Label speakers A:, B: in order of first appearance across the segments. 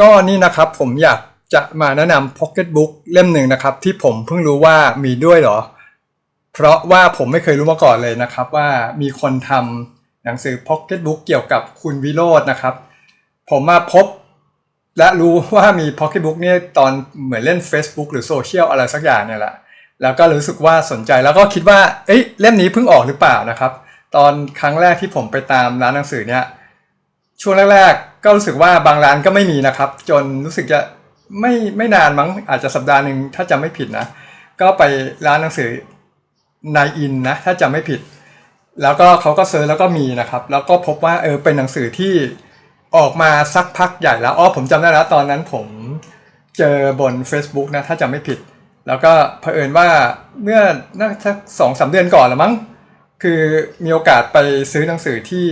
A: ก็นี่นะครับผมอยากจะมาแนะนำ Pocket Book เล่มหนึ่งนะครับ ที่ผมเพิ่งรู้ว่ามีด้วยเหรอ เพราะว่าผมไม่เคยรู้มาก่อนเลยนะครับว่ามีคนทำหนังสือ Pocket Book เกี่ยวกับคุณวิโรจน์นะครับ ผมมาพบ และรู้ว่ามี Pocket Book เนี่ยตอนเหมือนเล่น Facebook หรือโซเชียลอะไรสักอย่างเนี่ยแหละแล้วก็รู้สึกว่าสนใจแล้วก็คิดว่าเอ้ยเล่มนี้เพิ่งออกหรือเปล่านะครับ ตอนครั้งแรกที่ผมไปตามร้านหนังสือเนี่ยช่วงแรกๆ ก็รู้สึกว่าบางร้านก็ไม่มีนะครับ จนรู้สึกจะไม่ไม่นานมั้งอาจจะสัปดาห์หนึ่งถ้าจำไม่ผิดนะ ก็ไปร้านหนังสือนายอินนะถ้าจำไม่ผิด แล้วก็เขาก็เซิร์ชแล้วก็มีนะครับ แล้วก็พบว่าเออเป็นหนังสือที่ออกมาสักพักใหญ่แล้วอ๋อผมจำได้แล้วตอนนั้นผมเจอบน Facebook นะถ้าจำไม่ผิด แล้วก็เผอิญว่าเมื่อน่าสักสองสามเดือนก่อนละมั้งคือมีโอกาสไปซื้อหนังสือที่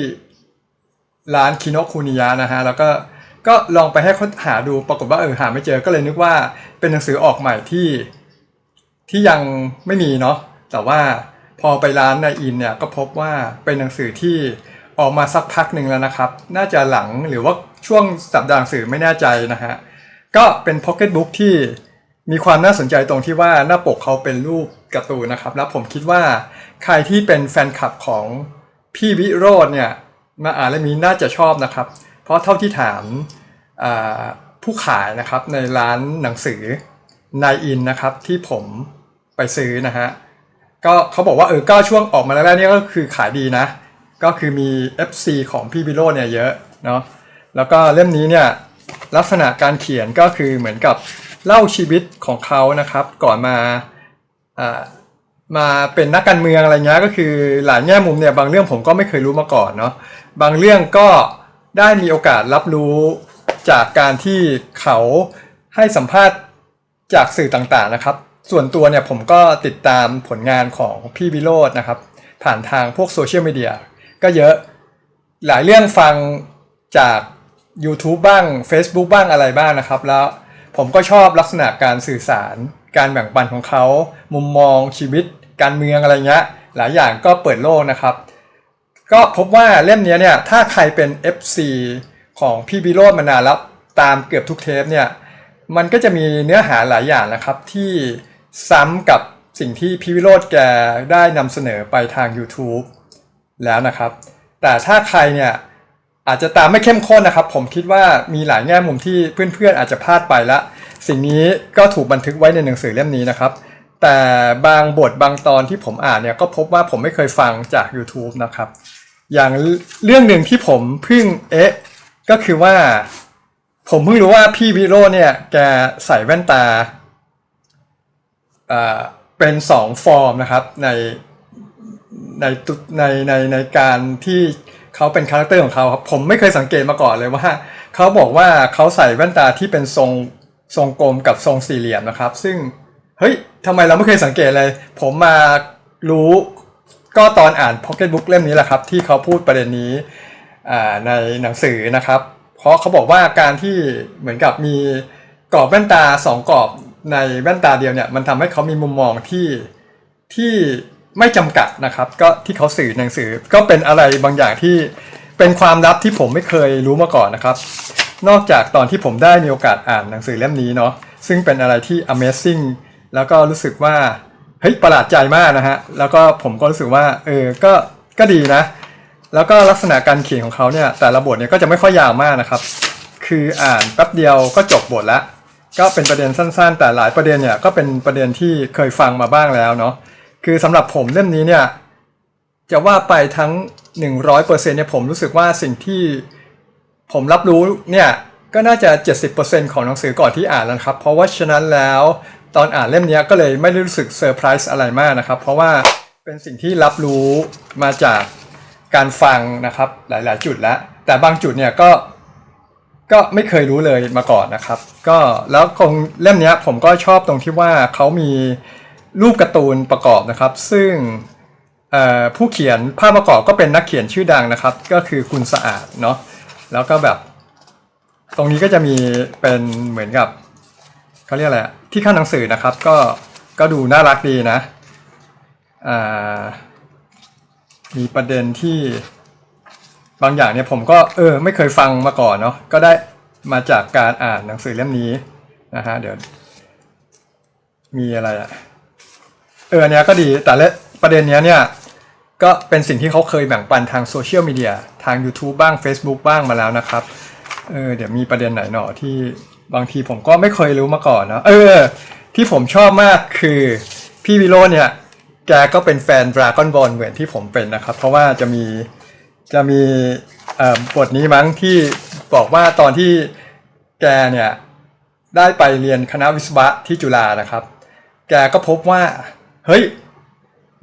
A: ร้านคิโนคุนิยะนะฮะแล้วก็ก็ลองไปให้ค้นหาดูปรากฏว่าเออหาไม่เจอก็เลยนึกว่าเป็นหนังสือออกใหม่ที่ที่ยังไม่มีเนาะแต่ว่าพอไปร้านนายอินเนี่ยก็พบว่าเป็นหนังสือที่ออกมาสักพักหนึ่งแล้วนะครับ น่าจะหลังหรือว่าช่วงสัปดาห์หนังสือไม่แน่ใจนะฮะก็เป็นพ็อกเก็ตบุ๊กที่มีความน่าสนใจตรงที่ว่าหน้าปกเขาเป็นรูปการ์ตูนนะครับ แล้วผมคิดว่าใครที่เป็นแฟนคลับของพี่วิโรจน์เนี่ย มาอ่านเล่มนี้น่าจะชอบนะครับ เพราะเท่าที่ถามผู้ขายนะครับในร้านหนังสือนายอินนะครับที่ผมไปซื้อนะฮะก็เขาบอกว่าเออก็ช่วงออกมาแรกๆนี่ก็คือขายดีนะ ก็คือมี FC ของพี่วิโรจน์เนี่ยเยอะเนาะแล้วก็เล่มนี้เนี่ยลักษณะการเขียนก็คือเหมือนกับเล่าชีวิตของเขานะครับ ก่อนมาอ่ามาเป็นนักการเมืองอะไรเงี้ยก็คือหลายแง่มุมเนี่ยบางเรื่องผมก็ไม่เคยรู้มาก่อนเนาะ บางเรื่องก็ได้มีโอกาสรับรู้จากการที่เขาให้สัมภาษณ์จากสื่อต่างๆนะครับ ส่วนตัวเนี่ยผมก็ติดตามผลงานของพี่วิโรจน์นะครับ ผ่านทางพวกโซเชียลมีเดียก็เยอะหลายเรื่องฟังจาก YouTube บ้าง Facebook บ้างอะไรบ้างนะครับ แล้วผมก็ชอบลักษณะการสื่อสาร การแบ่งปันของเขา มุมมองชีวิต การเมืองอะไรเงี้ยหลายอย่างก็เปิดโลกนะครับ ก็พบว่าเล่มนี้เนี่ยถ้าใครเป็น FC ของพี่บิโรดมานานแล้วตามเกือบทุกเทปเนี่ยมันก็จะมีเนื้อหาหลายอย่างนะครับ ที่ซ้ำกับสิ่งที่พี่วิโรธแกได้นำเสนอไปทาง YouTube แล้วนะครับ แต่ถ้าใครเนี่ยอาจจะตามไม่เข้มข้นนะครับ ผมคิดว่ามีหลายแง่มุมที่เพื่อนๆ อาจจะพลาดไปละ สิ่งนี้ก็ถูกบันทึกไว้ในหนังสือเล่มนี้นะครับ แต่บางบทบางตอนที่ผมอ่านเนี่ยก็พบว่าผมไม่เคยฟังจาก YouTube นะครับ อย่างเรื่องหนึ่งที่ผมเพิ่งเอ๊ะก็คือว่า ผมเพิ่งรู้ว่าพี่วิโรจน์เนี่ยแกใส่แว่นตาอ่าเป็นสองฟอร์มนะครับในในในในในการที่เขาเป็นคาแรคเตอร์ของเขาครับผมไม่เคยสังเกตมาก่อนเลยว่าเขาบอกว่าเขาใส่แว่นตาที่เป็นทรงทรงกลมกับทรงสี่เหลี่ยมนะครับ ซึ่งเฮ้ยทำไมเราไม่เคยสังเกตเลย ผมมารู้ ก็ตอนอ่าน Pocket Book เล่มนี้แหละครับ ที่เขาพูดประเด็นนี้ในหนังสือนะครับ เพราะเขาบอกว่าการที่เหมือนกับมีกรอบแว่นตาสองกรอบในแว่นตาเดียวเนี่ยมันทำให้เขามีมุมมองที่ที่ไม่จำกัดนะครับ ก็ที่เขาสื่อในหนังสือก็เป็นอะไรบางอย่างที่เป็นความลับที่ผมไม่เคยรู้มาก่อนนะครับ นอกจากตอนที่ผมได้มีโอกาสอ่านหนังสือเล่มนี้เนาะซึ่งเป็นอะไรที่ amazing แล้วก็รู้สึกว่า เฮ้ยประหลาดใจมากนะฮะ แล้วก็ผมก็รู้สึกว่าเออก็ก็ดีนะ แล้วก็ลักษณะการเขียนของเขาเนี่ยแต่ละบทเนี่ยก็จะไม่ค่อยยาวมากนะครับ คืออ่านแป๊บเดียวก็จบบทละก็เป็นประเด็นสั้นๆ แต่หลายประเด็นเนี่ยก็เป็นประเด็นที่เคยฟังมาบ้างแล้วเนาะคือสำหรับผมเล่มนี้เนี่ยจะว่าไปทั้ง 100%เนี่ยผมรู้สึกว่าสิ่งที่ผมรับรู้เนี่ยก็น่าจะ 70%ของหนังสือก่อนที่อ่านแล้วครับ เพราะว่าฉะนั้นแล้ว ตอนอ่านเล่มนี้ก็เลยไม่ได้รู้สึกเซอร์ไพรส์อะไรมากนะครับ เพราะว่าเป็นสิ่งที่รับรู้มาจากการฟังนะครับหลาย ๆ จุดแล้ว แต่บางจุดเนี่ยก็ก็ไม่เคยรู้เลยมาก่อนนะครับ ก็แล้วคงเล่มนี้ผมก็ชอบตรงที่ว่าเขามีรูปการ์ตูนประกอบนะครับ ซึ่งผู้เขียนภาพประกอบก็เป็นนักเขียนชื่อดังนะครับ ก็คือคุณสะอาดเนาะแล้วก็แบบ ตรงนี้ก็จะมีเป็นเหมือนกับ เขาเรียกอะไรที่ข้างหนังสือนะครับ ก็ก็ดูน่ารักดีนะมีประเด็นที่บางอย่างเนี่ยผมก็เออไม่เคยฟังมาก่อนเนาะก็ได้มาจากการอ่านหนังสือเล่มนี้นะฮะเดี๋ยวมีอะไรอะเออเนี้ยก็ดีแต่ละประเด็นเนี้ยเนี่ยก็เป็นสิ่งที่เขาเคยแบ่งปันทางโซเชียลมีเดียทาง YouTube บ้าง Facebook บ้างมาแล้วนะครับเออเดี๋ยวมีประเด็นไหนหนอที่ บางทีผมก็ไม่เคยรู้มาก่อนเนอะเออ ที่ผมชอบมากคือพี่วิโรจน์เนี่ยแกก็เป็นแฟน Dragon Ball เหมือนที่ผมเป็นนะครับ เพราะว่าจะมีจะมีบทนี้มั้งที่บอกว่าตอนที่แกเนี่ยได้ไปเรียนคณะวิศวะที่จุฬานะครับ แกก็พบว่า เฮ้ย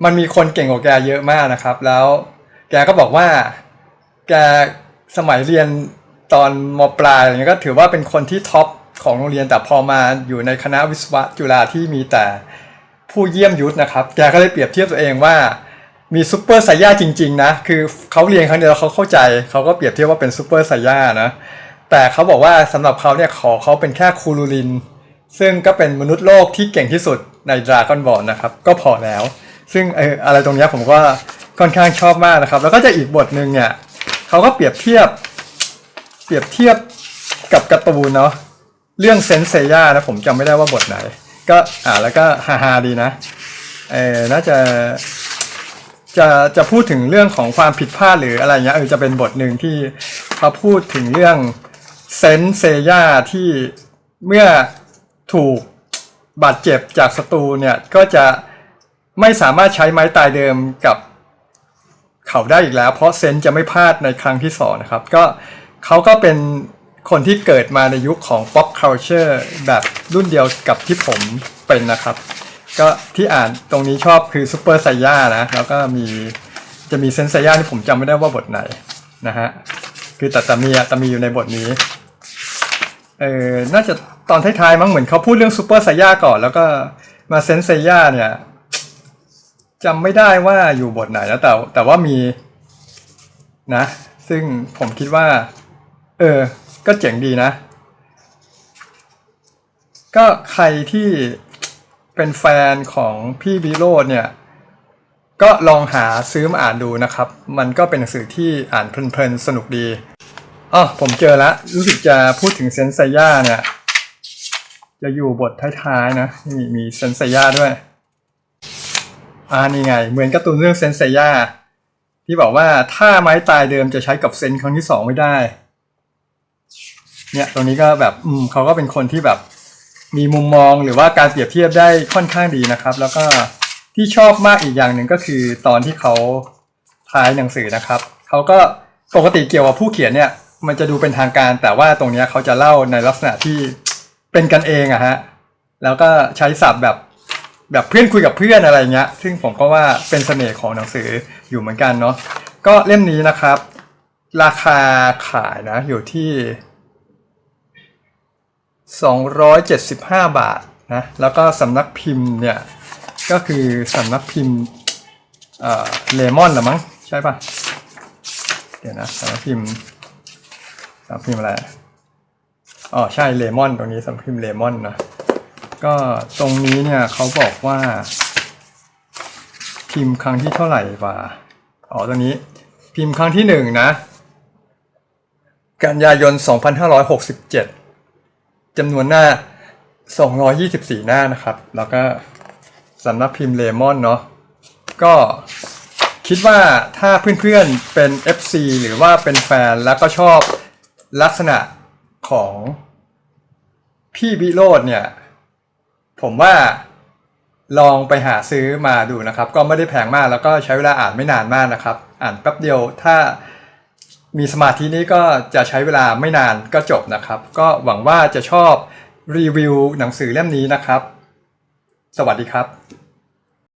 A: มันมีคนเก่งกว่าแกเยอะมากนะครับ แล้วแกก็บอกว่า แกสมัยเรียน ตอนมปลายอะไรเงี้ยก็ถือว่าเป็นคนที่ท็อปของโรงเรียนแต่พอมาอยู่ในคณะวิศวะจุฬาที่มีแต่ผู้เยี่ยมยุทธนะครับแกก็เลยเปรียบเทียบตัวเองว่ามีซูเปอร์ไซย่าจริง ๆ นะ คือเขาเรียนครั้งเดียวเขาเข้าใจ เขาก็เปรียบเทียบว่าเป็นซูเปอร์ไซย่านะ แต่เขาบอกว่าสำหรับเขาเนี่ยขอเขาเป็นแค่คูลูลิน ซึ่งก็เป็นมนุษย์โลกที่เก่งที่สุดในดราก้อนบอลนะครับ ก็พอแล้ว ซึ่งเอออะไรตรงเนี้ยผมก็ค่อนข้างชอบมากนะครับ แล้วก็จะอีกบทหนึ่งเนี่ยเขาก็เปรียบเทียบ รียบเทียบกับการ์ตูนเนาะเรื่องเซนเซย่านะผมจำไม่ได้ว่าบทไหน ก็อ่าแล้วก็ฮาฮาดีนะเออน่าจะจะจะพูดถึงเรื่องของความผิดพลาดหรืออะไรเงี้ยเออจะเป็นบทหนึ่งที่เขาพูดถึงเรื่องเซนเซย่าที่เมื่อถูกบาดเจ็บจากศัตรูเนี่ยก็จะไม่สามารถใช้ไม้ตายเดิมกับเขาได้อีกแล้ว เพราะเซนจะไม่พลาดในครั้งที่สองนะครับ ก็ เขาก็เป็นคนที่เกิดมาในยุคของ pop culture แบบรุ่นเดียวกับที่ผมเป็นนะครับ ก็ที่อ่านตรงนี้ชอบคือซูเปอร์ไซย่านะแล้วก็มีจะมีเซนไซย่าที่ผมจำไม่ได้ว่าบทไหนนะฮะคือแต่แต่มีอะแต่มีอยู่ในบทนี้เออน่าจะตอนท้ายๆมั้งเหมือนเขาพูดเรื่องซูเปอร์ไซย่าก่อน แล้วก็มาเซนไซย่าเนี่ยจำไม่ได้ว่าอยู่บทไหนแล้วแต่แต่ว่ามีนะ ซึ่งผมคิดว่า เออ ก็เจ๋งดีนะ ก็ใครที่เป็นแฟนของพี่วิโรจน์เนี่ย ก็ลองหาซื้อมาอ่านดูนะครับ มันก็เป็นหนังสือที่อ่านเพลินๆ สนุกดีอ๋อผมเจอแล้วรู้สึกจะพูดถึงเซนไซย่าเนี่ย จะอยู่บทท้ายๆนะนี่มีเซนไซย่าด้วยอ่านี่ไง เหมือนการ์ตูนเรื่องเซนเซย่าที่บอกว่าถ้าไม้ตายเดิมจะใช้กับเซนครั้งที่สองไม่ได้ เนี่ยตรงนี้ก็แบบอืมเขาก็เป็นคนที่แบบมีมุมมองหรือว่าการเปรียบเทียบได้ค่อนข้างดีนะครับ แล้วก็ที่ชอบมากอีกอย่างหนึ่งก็คือตอนที่เขาท้ายหนังสือนะครับเขาก็ปกติเกี่ยวกับผู้เขียนเนี่ย มันจะดูเป็นทางการ แต่ว่าตรงนี้เขาจะเล่าในลักษณะที่เป็นกันเองอะฮะแล้วก็ใช้ศัพท์แบบแบบเพื่อนคุยกับเพื่อนอะไรเงี้ย ซึ่งผมก็ว่าเป็นเสน่ห์ของหนังสืออยู่เหมือนกันเนาะก็เล่มนี้นะครับ ราคาขายนะอยู่ที่ 275 บาทนะแล้วก็สำนักพิมพ์เนี่ยก็คือสำนักพิมพ์เลมอนหรือมั้งใช่ปะเดี๋ยวนะสำนักพิมพ์สำนักพิมพ์อะไรอ๋อใช่เลมอนตรงนี้สำนักพิมพ์เลมอนนะก็ตรงนี้เนี่ยเขาบอกว่า พิมพ์ครั้งที่เท่าไหร่วะอ๋อตรงนี้พิมพ์ครั้งที่หนึ่งนะ กันยายน 2567 จำนวนหน้า 224 หน้านะครับ แล้วก็สำนักพิมพ์เลมอนเนาะก็คิดว่าถ้าเพื่อนๆเป็น FC หรือว่าเป็นแฟนแล้วก็ชอบลักษณะของพี่บิโรดเนี่ย ผมว่าลองไปหาซื้อมาดูนะครับ ก็ไม่ได้แพงมากแล้วก็ใช้เวลาอ่านไม่นานมากนะครับ อ่านแป๊บเดียวถ้า มีสมาธินี้ก็จะใช้เวลาไม่นานก็จบนะครับ ก็หวังว่าจะชอบรีวิวหนังสือเล่มนี้นะครับ สวัสดีครับ